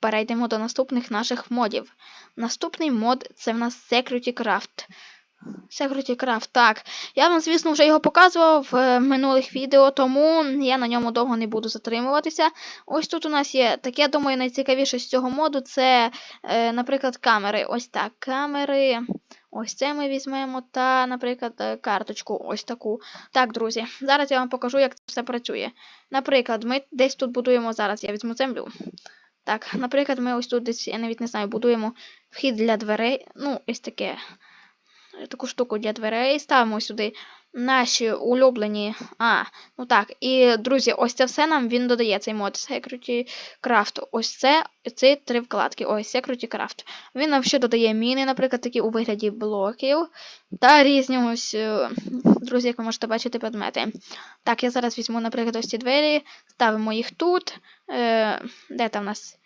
перейдемо до наступних наших модів. Наступний мод це в нас Security Craft. Security Craft, так. Я вам, звісно, вже його показував в минулих відео, тому я на ньому довго не буду затримуватися. Ось тут у нас є таке, думаю, найцікавіше з цього моду це, е, наприклад, камери. Ось так, камери. Ось це ми візьмемо та, наприклад, е, карточку ось таку. Так, друзі, зараз я вам покажу, як це все працює. Наприклад, ми десь тут будуємо зараз, я візьму землю. Так, наприклад, ми ось тут десь, я навіть не знаю, будуємо вхід для дверей. Ну, ось таке. Таку штуку для дверей. Ставимо сюди наші улюблені. А, ну так. І, друзі, ось це все нам він додає цей мод Security Craft. Ось це, ці три вкладки. Ось Security Craft. Він нам ще додає міни, наприклад, такі у вигляді блоків. Та різні ось, е, друзі, як ви можете бачити, предмети. Так, я зараз візьму, наприклад, ось ці двері, ставимо їх тут. Е, де там у нас?